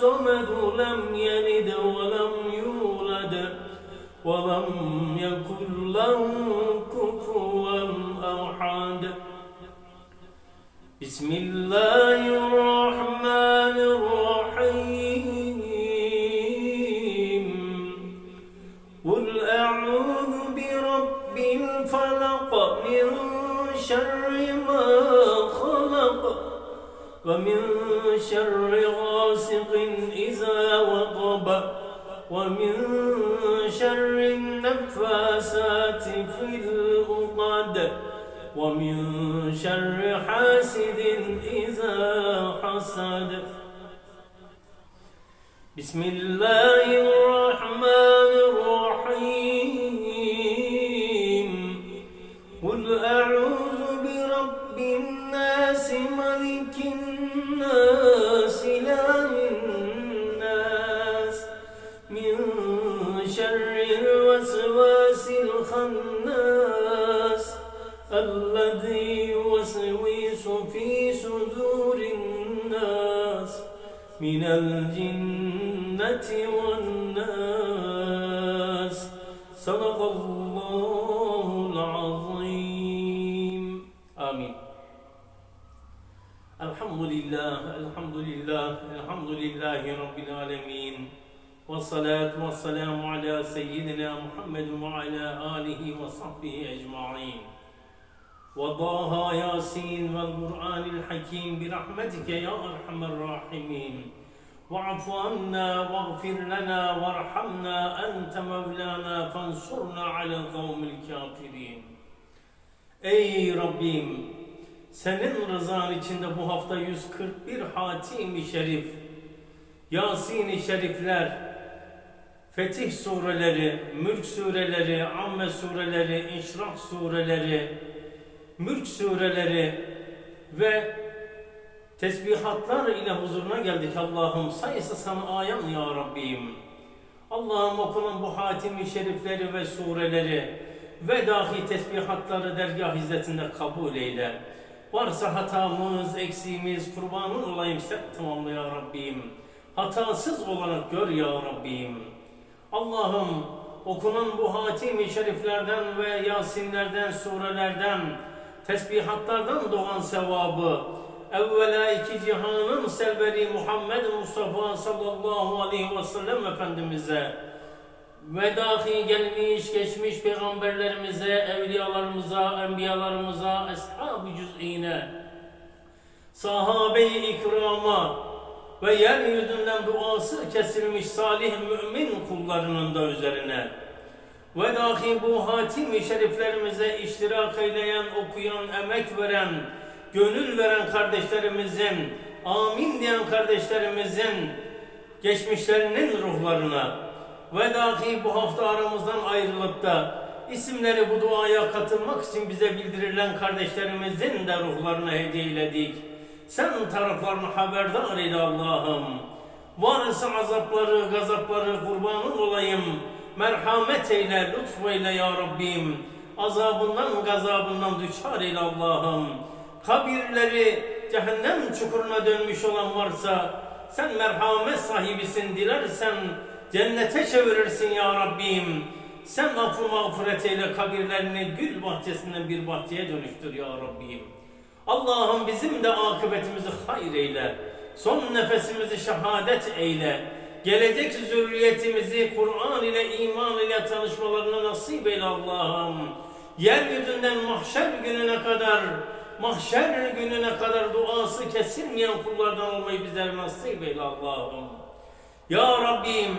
الصمد لم يلد ولم يولد ولم يكن له كفوا أحد. بسم الله الرحمن الرحيم. قل أعوذ برب الفلق من شر ما خلق ومن شر غاسق إذا وقب ومن شر النفاسات في العقد ومن شر حاسد إذا حسد. بسم الله الرحمن من الجنة والناس. صدق الله العظيم. آمين. الحمد لله الحمد لله الحمد لله رب العالمين. والصلاة والسلام على سيدنا محمد وعلى آله وصحبه أجمعين. وضاها ياسين والقرآن الحكيم برحمتك يا أرحم الراحمين واعف عنا واغفر لنا وارحمنا أنت مولانا فانصرنا على القوم الكافرين Ey Rabbim senin rızan içinde bu hafta 141 Hatim-i Şerif, Yasin-i Şerifler, Fetih sureleri, Mülk sureleri, Amme sureleri, İnşirah sureleri, Mülk sureleri ve tesbihatlar ile huzuruna geldik Allah'ım. Sayısı sana ayan ya Rabbim. Allah'ım okunan bu hatimi şerifleri ve sureleri ve dahi tesbihatları dergah hizmetinde kabul eyle. Varsa hatamız, eksiğimiz, kurbanın olayım sen tamamla ya Rabbim. Hatasız olarak gör ya Rabbim. Allah'ım okunan bu hatimi şeriflerden ve yasinlerden, surelerden, tesbihatlardan doğan sevabı, evvela iki cihanın selveri Muhammed Mustafa sallallahu aleyhi ve sellem Efendimiz'e ve dahi gelmiş geçmiş peygamberlerimize, evliyalarımıza, enbiyalarımıza, ashab-ı cüz'ine, sahabe-i ikrama ve yeryüzünden duası kesilmiş salih mümin kullarının da üzerine ve dahi bu hatim-i şeriflerimize iştirak eyleyen, okuyan, emek veren, gönül veren kardeşlerimizin, amin diyen kardeşlerimizin geçmişlerinin ruhlarına ve dahi bu hafta aramızdan ayrılıp da isimleri bu duaya katılmak için bize bildirilen kardeşlerimizin de ruhlarına hediye eyledik. Sen taraflarını haberdar eyle Allah'ım. Varsa azapları, gazapları kurbanın olayım. Merhamet eyle, lütfeyle ya Rabbim. Azabından, gazabından düşar eyle Allah'ım. Kabirleri cehennem çukuruna dönmüş olan varsa sen merhamet sahibisin dilersen cennete çevirirsin ya Rabbim. Sen affı mağfiret eyle kabirlerini gül bahçesinden bir bahçeye dönüştür ya Rabbim. Allah'ım bizim de akıbetimizi hayır eyle. Son nefesimizi şehadet eyle. Gelecek zürriyetimizi Kur'an ile iman ile tanışmalarını nasip eyle Allah'ım. Yeryüzünden mahşer gününe kadar mahşer gününe kadar duası kesilmeyen kullardan olmayı bizlere nasip eyle Allah'ım. Ya Rabbim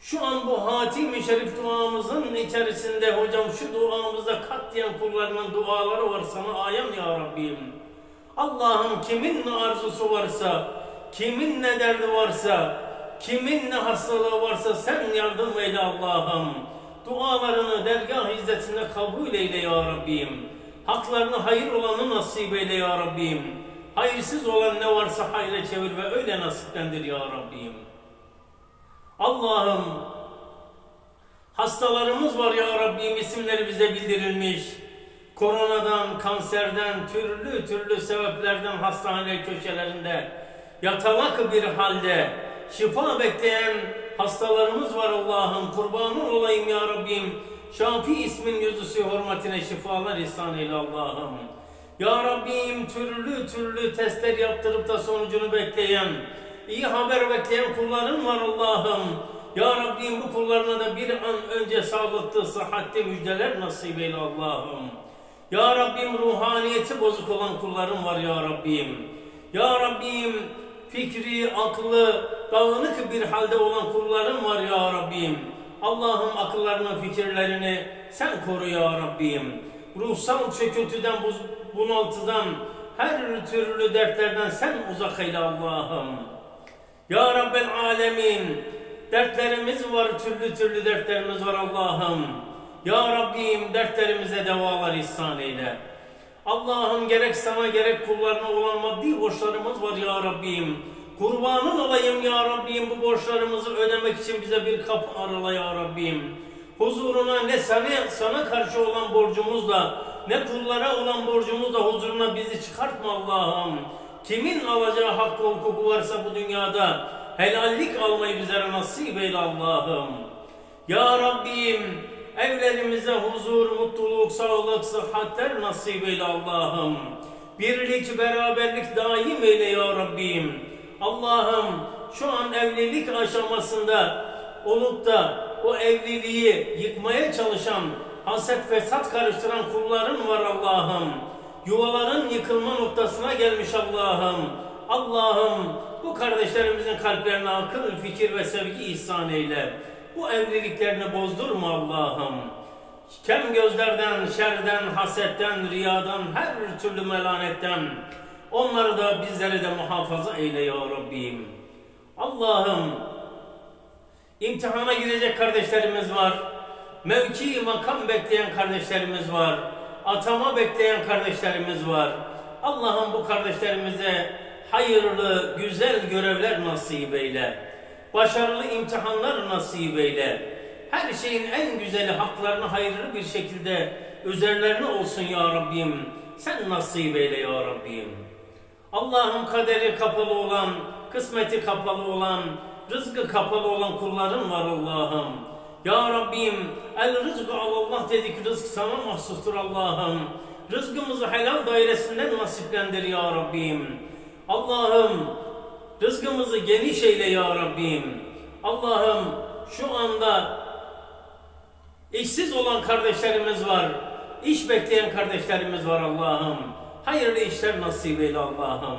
şu an bu hatim-i şerif duamızın içerisinde hocam şu duamızda katlayan kullarının duaları var sana ayan ya Rabbim. Allah'ım kimin arzusu varsa, kimin ne derdi varsa, kimin ne hastalığı varsa sen yardım eyle Allah'ım. Dualarını dergah izzetinde kabul eyle ya Rabbim. Haklarını hayır olanı nasip eyle ya Rabbim. Hayırsız olan ne varsa hayra çevir ve öyle nasiplendir ya Rabbim. Allah'ım hastalarımız var ya Rabbim isimleri bize bildirilmiş. Koronadan, kanserden, türlü türlü sebeplerden hastane köşelerinde yatalak bir halde şifa bekleyen hastalarımız var Allah'ım. Kurbanın olayım ya Rabbim. Şafi ismin yüzüsü hürmetine şifalar ihsan eyle Allah'ım. Ya Rabbim türlü türlü testler yaptırıp da sonucunu bekleyen, iyi haber bekleyen kulların var Allah'ım. Ya Rabbim bu kullarına da bir an önce sağlıklı, sıhhatli müjdeler nasip eyle Allah'ım. Ya Rabbim ruhaniyeti bozuk olan kullarım var ya Rabbim. Ya Rabbim fikri, aklı dağınık bir halde olan kullarım var ya Rabbim. Allah'ım akıllarını, fikirlerini sen koru ya Rabbim. Ruhsal çöküntüden, bunaltıdan, her türlü dertlerden sen uzak eyle Allah'ım. Ya Rabbel Alemin, dertlerimiz var, türlü türlü dertlerimiz var Allah'ım. Ya Rabbim dertlerimize devalar ihsan eyle. Allah'ım gerek sana gerek kullarına olan maddi borçlarımız var ya Rabbim. Kurbanın olayım ya Rabbim bu borçlarımızı ödemek için bize bir kapı arala ya Rabbim. Huzuruna ne sana, sana karşı olan borcumuzla ne kullara olan borcumuzla huzuruna bizi çıkartma Allah'ım. Kimin alacağı hakkı hukuku varsa bu dünyada helallik almayı bize nasip eyle Allah'ım. Ya Rabbim evlerimize huzur, mutluluk, sağlık, sıhhatler nasip eyle Allah'ım. Birlik, beraberlik daim eyle ya Rabbim. Allah'ım şu an evlilik aşamasında olup da o evliliği yıkmaya çalışan, haset fesat karıştıran kulların var Allah'ım. Yuvaların yıkılma noktasına gelmiş Allah'ım. Allah'ım bu kardeşlerimizin kalplerine akıl, fikir ve sevgi ihsan eyle. Bu evliliklerini bozdurma Allah'ım. Kem gözlerden, şerden, hasetten, riyadan, her türlü melanetten onları da bizleri de muhafaza eyle ya Rabbim. Allah'ım imtihana girecek kardeşlerimiz var. Mevki makam bekleyen kardeşlerimiz var. Atama bekleyen kardeşlerimiz var. Allah'ım bu kardeşlerimize hayırlı, güzel görevler nasip eyle. Başarılı imtihanlar nasip eyle. Her şeyin en güzeli haklarını hayırlı bir şekilde üzerlerine olsun ya Rabbim. Sen nasip eyle ya Rabbim. Allah'ım kaderi kapalı olan, kısmeti kapalı olan, rızkı kapalı olan kulların var Allah'ım. Ya Rabbim, el rızkı Allah dedik, rızk sana mahsustur Allah'ım. Rızkımızı helal dairesinden nasiplendir ya Rabbim. Allah'ım, rızkımızı geniş eyle ya Rabbim. Allah'ım, şu anda İşsiz olan kardeşlerimiz var. İş bekleyen kardeşlerimiz var Allah'ım. Hayırlı işler nasip eyle Allah'ım.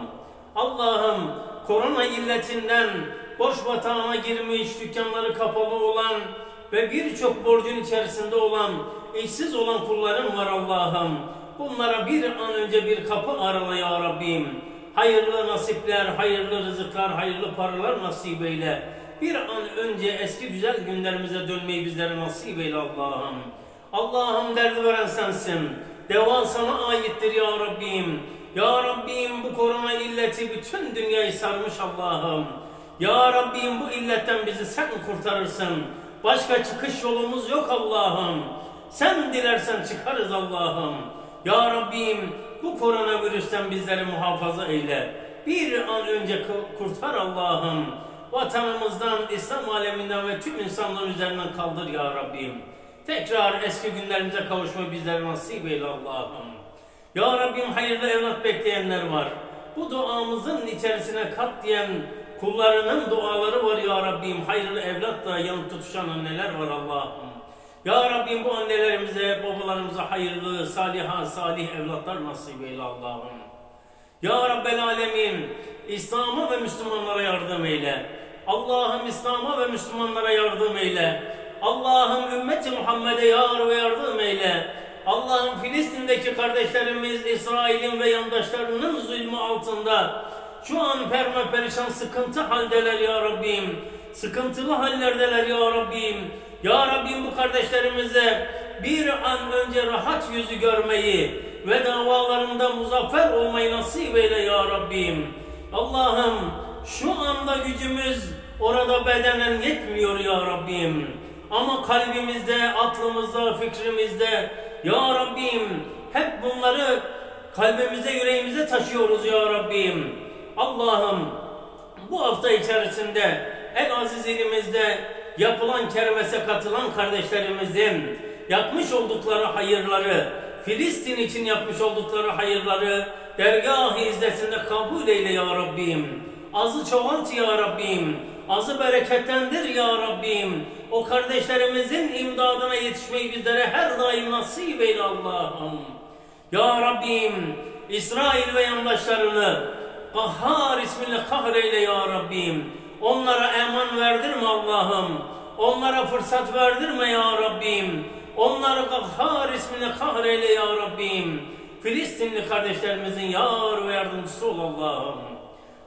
Allah'ım korona illetinden borç batağına girmiş, dükkanları kapalı olan ve birçok borcun içerisinde olan, işsiz olan kullarım var Allah'ım. Bunlara bir an önce bir kapı arala ya Rabbim. Hayırlı nasipler, hayırlı rızıklar, hayırlı paralar nasip eyle. Bir an önce eski güzel günlerimize dönmeyi bizlere nasip eyle Allah'ım. Allah'ım derdi veren sensin. Deva sana aittir ya Rabbim. Ya Rabbim bu korona illeti bütün dünyayı sarmış Allah'ım. Ya Rabbim bu illetten bizi sen kurtarırsın. Başka çıkış yolumuz yok Allah'ım. Sen dilersen çıkarız Allah'ım. Ya Rabbim bu koronavirüsten bizleri muhafaza eyle. Bir an önce ku- kurtar Allah'ım. Vatanımızdan, İslam aleminden ve tüm insanların üzerinden kaldır ya Rabbim. Tekrar eski günlerimize kavuşmayı bizlere nasip eyle Allah'ım. Ya Rabbim hayırlı evlat bekleyenler var. Bu duamızın içerisine kat diyen kullarının duaları var ya Rabbim. Hayırlı evlatla yanıp tutuşan anneler var Allah'ım. Ya Rabbim bu annelerimize, babalarımıza hayırlı, saliha, salih evlatlar nasip eyle Allah'ım. Ya Rabbel Alemin, İslam'a ve Müslümanlara yardım eyle. Allah'ım İslam'a ve Müslümanlara yardım eyle. Allah'ım ümmeti Muhammed'e yar ve yardım eyle. Allah'ım Filistin'deki kardeşlerimiz İsrail'in ve yandaşlarının zulmü altında şu an perma perişan sıkıntı haldeler ya Rabbim. Sıkıntılı hallerdeler ya Rabbim. Ya Rabbim bu kardeşlerimize bir an önce rahat yüzü görmeyi ve davalarında muzaffer olmayı nasip eyle ya Rabbim. Allah'ım şu anda gücümüz orada bedenen yetmiyor ya Rabbim. Ama kalbimizde, aklımızda, fikrimizde ya Rabbim hep bunları kalbimize, yüreğimize taşıyoruz ya Rabbim. Allah'ım bu hafta içerisinde en aziz ilimizde yapılan kermese katılan kardeşlerimizin yapmış oldukları hayırları, Filistin için yapmış oldukları hayırları dergah-ı izzetinde kabul eyle ya Rabbim. Azı çoğalt ya Rabbim. Azı bereketlendir ya Rabbim. O kardeşlerimizin imdadına yetişmeyi bizlere her daim nasip eyle Allah'ım. Ya Rabbim, İsrail ve yandaşlarını Kahhar isminle kahreyle ya Rabbim. Onlara eman verdirme Allah'ım. Onlara fırsat verdirme ya Rabbim. Onları Kahhar isminle kahreyle ya Rabbim. Filistinli kardeşlerimizin yar ve yardımcısı ol Allah'ım.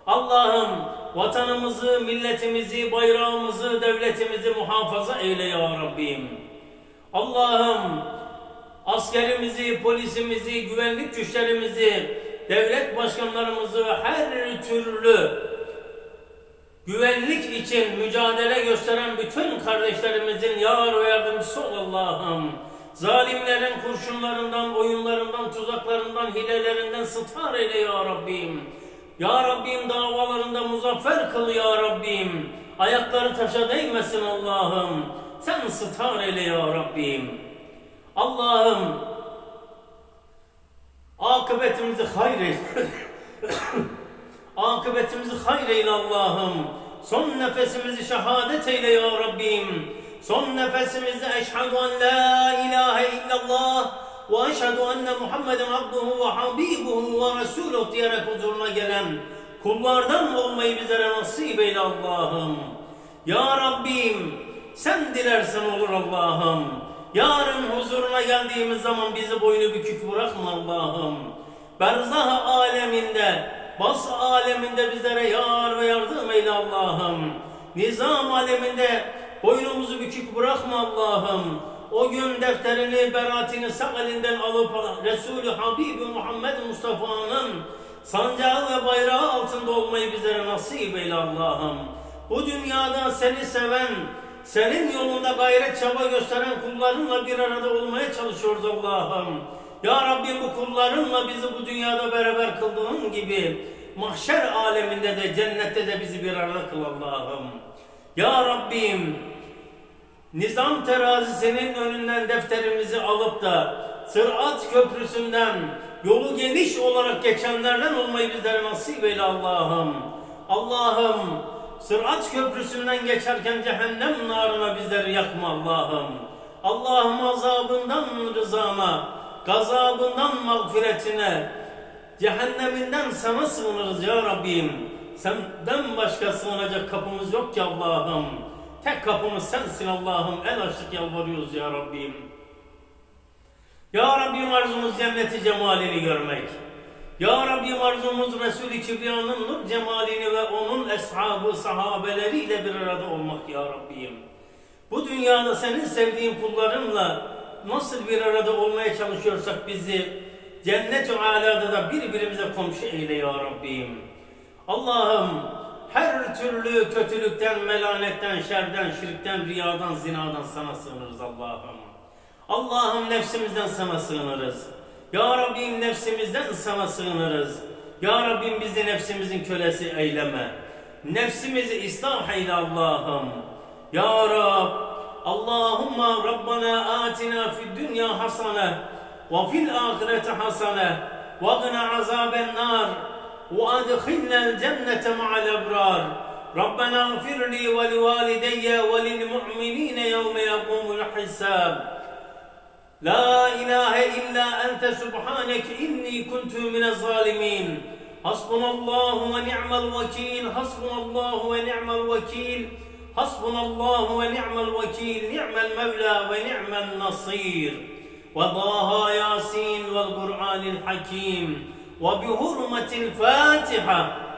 Allah'ım vatanımızı, milletimizi, bayrağımızı, devletimizi muhafaza eyle ya Rabbim. Allah'ım askerimizi, polisimizi, güvenlik güçlerimizi, devlet başkanlarımızı her türlü güvenlik için mücadele gösteren bütün kardeşlerimizin yar ve yardımcısı ol Allah'ım. Zalimlerin kurşunlarından, oyunlarından, tuzaklarından, hilelerinden sıtar eyle ya Rabbim. Ya Rabbim davalarında muzaffer kıl ya Rabbim. Ayakları taşa değmesin Allah'ım. Sen sıtar eyle ya Rabbim. Allah'ım akıbetimizi hayır eyle. Akıbetimizi hayır eyle Allah'ım. Son nefesimizi şehadet eyle ya Rabbim. Son nefesimizi eşhedü en la ilahe illallah ve eşhedü enne Muhammeden abduhu ve habibuhu ve resuluh diyerek huzuruna gelen kullardan olmayı bizlere nasip eyle Allah'ım. Ya Rabbim sen dilersen olur Allah'ım. Yarın huzuruna geldiğimiz zaman bizi boynu bükük bırakma Allah'ım. Berzah aleminde, bas aleminde bizlere yar ve yardım eyle Allah'ım. Nizam aleminde boynumuzu bükük bırakma Allah'ım. O gün defterini, beratini sağ elinden alıp Resulü Habibi Muhammed Mustafa'nın sancağı ve bayrağı altında olmayı bizlere nasip eyle Allah'ım. Bu dünyada seni seven, senin yolunda gayret çaba gösteren kullarınla bir arada olmaya çalışıyoruz Allah'ım. Ya Rabbim bu kullarınla bizi bu dünyada beraber kıldığın gibi mahşer aleminde de cennette de bizi bir arada kıl Allah'ım. Ya Rabbim nizam terazisinin önünden defterimizi alıp da Sırat köprüsünden yolu geniş olarak geçenlerden olmayı bizlere nasip eyle Allah'ım. Allah'ım Sırat köprüsünden geçerken cehennem narına bizleri yakma Allah'ım. Allah'ım azabından rızana, gazabından mağfiretine, cehenneminden sana sığınırız ya Rabbim. Senden başka sığınacak kapımız yok ki Allah'ım. Tek kapımız sensin Allah'ım. El açtık yalvarıyoruz ya Rabbim. Ya Rabbim arzumuz cenneti cemalini görmek. Ya Rabbim arzumuz Resul-i Kibriya'nın nur cemalini ve onun eshabı, sahabeleriyle bir arada olmak ya Rabbim. Bu dünyada senin sevdiğin kullarınla nasıl bir arada olmaya çalışıyorsak bizi cennet-i alada da birbirimize komşu eyle ya Rabbim. Allah'ım her türlü kötülükten, melanetten, şerden, şirkten, riyadan, zinadan sana sığınırız Allah'ım. Allah'ım nefsimizden sana sığınırız. Ya Rabbim nefsimizden sana sığınırız. Ya Rabbim bizi nefsimizin kölesi eyleme. Nefsimizi ıslah eyle Allah'ım. Ya Rab, اللهم ربنا آتنا في الدنيا حسنة وفي الآخرة حسنة وقنا عذاب النار وأدخلنا الجنة مع الأبرار. ربنا اغفر لي ولوالدي وللمؤمنين يوم يقوم الحساب. لا إله إلا أنت سبحانك إني كنت من الظالمين. حسبنا الله ونعم الوكيل. حسبنا الله ونعم الوكيل. حسبنا الله ونعم الوكيل نعم المولى ونعم النصير. وضاها ياسين والقرآن الحكيم. وبهرمة الفاتحة